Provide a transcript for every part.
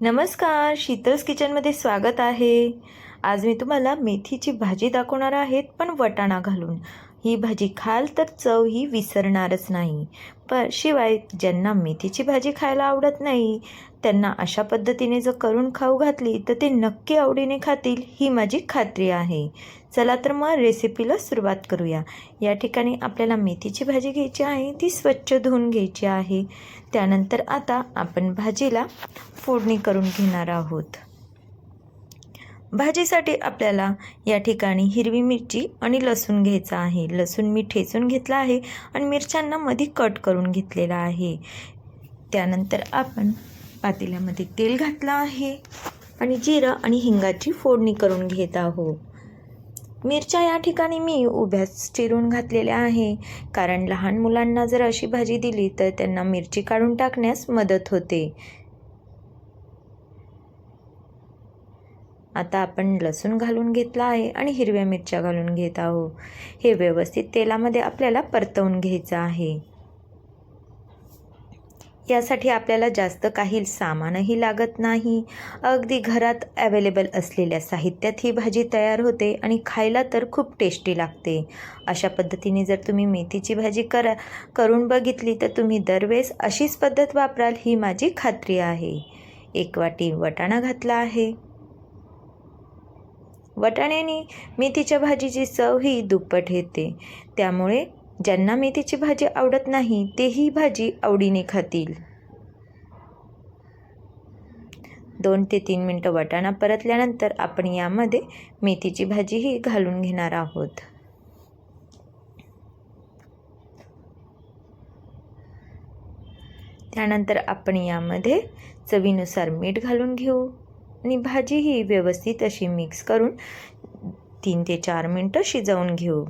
नमस्कार शीतल्स किचनमध्ये स्वागत आहे. आज मी तुम्हाला मेथीची भाजी दाखवणार आहेत पण वटाणा घालून. ही भाजी खाल तर चव ही विसरणारच नाही. पण शिवाय ज्यांना मेथीची भाजी खायला आवडत नाही त्यांना अशा पद्धतीने जर करून खाऊ घातली तर ते नक्की आवडीने खातील ही माझी खात्री आहे. चला तर मग रेसिपीला सुरुवात करूया. या ठिकाणी आपल्याला मेथीची भाजी घ्यायची आहे ती स्वच्छ धुवून घ्यायची आहे. त्यानंतर आता आपण भाजीला फोडणी करून घेणार आहोत. भाजीसाठी आपल्याला या ठिकाणी हिरवी मिरची आणि लसूण घ्यायचा आहे. लसूण मी ठेचून घेतला आहे आणि मिरच्यांना मध्ये कट करून घेतलेला आहे. त्यानंतर आपण पातेल्यामध्ये तेल घातलं आहे. आणि जिरं आणि हिंगाची फोडणी करून घेत आहोत. मिरच्या या ठिकाणी मी उभ्याच चिरून घातलेल्या आहे. कारण लहान मुलांना जर अशी भाजी दिली तर त्यांना मिरची काढून टाकण्यास मदत होते. आता आपण लसूण घालून घेतला आहे आणि हिरव्या मिरच्या घालून घेत आहोत. हे व्यवस्थित तेलामध्ये आपल्याला परतवून घ्यायचं आहे. यासाठी आपल्याला जास्त काही सामानही लागत नाही. अगदी घरात अवेलेबल असलेल्या साहित्यात ही भाजी तयार होते आणि खायला तर खूप टेस्टी लागते. अशा पद्धतीने जर तुम्ही मेथीची भाजी करा करून बघितली तर तुम्ही दरवेळेस अशीच पद्धत वापराल ही माझी खात्री आहे. एक वाटी वटाणा घातला आहे. वटाण्याने मेथीच्या भाजीची चव ही दुप्पट येते. त्यामुळे ज्यांना मेथीची भाजी आवडत नाही तेही भाजी आवडीने खातील. दोन ते तीन मिनटं वाटाणा परतल्यानंतर आपण यामध्ये मेथीची भाजीही घालून घेणार आहोत. त्यानंतर आपण यामध्ये चवीनुसार मीठ घालून घेऊ आणि भाजी ही व्यवस्थित अशी मिक्स करून तीन ते चार मिनटं शिजवून घेऊ.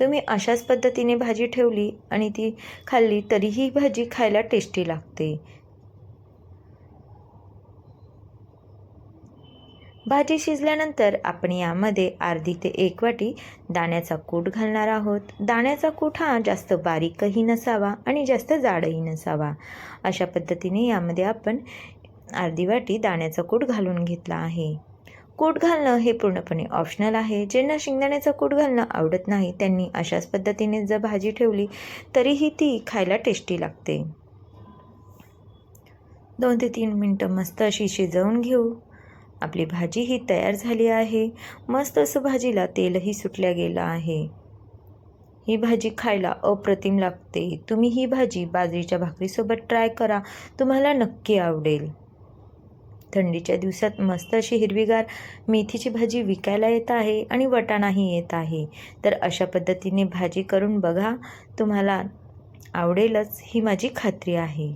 तुम्ही अशाच पद्धतीने भाजी ठेवली आणि ती खाल्ली तरीही भाजी खायला टेस्टी लागते. भाजी शिजल्यानंतर आपण यामध्ये अर्धी ते एक वाटी दाण्याचा कूट घालणार आहोत. दाण्याचा कूट हा जास्त बारीकही नसावा आणि जास्त जाडही नसावा. अशा पद्धतीने यामध्ये आपण अर्धी वाटी दाण्याचा कूट घालून घेतला आहे. कूट घालणं हे पूर्णपणे ऑप्शनल आहे. ज्यांना शेंगदाण्याचा कूट घालणं आवडत नाही त्यांनी अशाच पद्धतीने जर भाजी ठेवली तरीही ती खायला टेस्टी लागते. दोन ते तीन मिनटं मस्त अशी शिजवून घेऊ. आपली भाजी ही तयार झाली आहे. मस्त असं भाजीला तेलही सुटल्या गेलं आहे. ही भाजी खायला अप्रतिम लागते. तुम्ही ही भाजी बाजरीच्या भाकरीसोबत ट्राय करा. तुम्हाला नक्की आवडेल. थंडीच्या दिवसात मस्त अशी हिरवीगार मेथीची भाजी विकायला येत आहे आणि वटाणाही येत आहे. तर अशा पद्धतीने भाजी करून बघा तुम्हाला आवडेलच ही माझी खात्री आहे.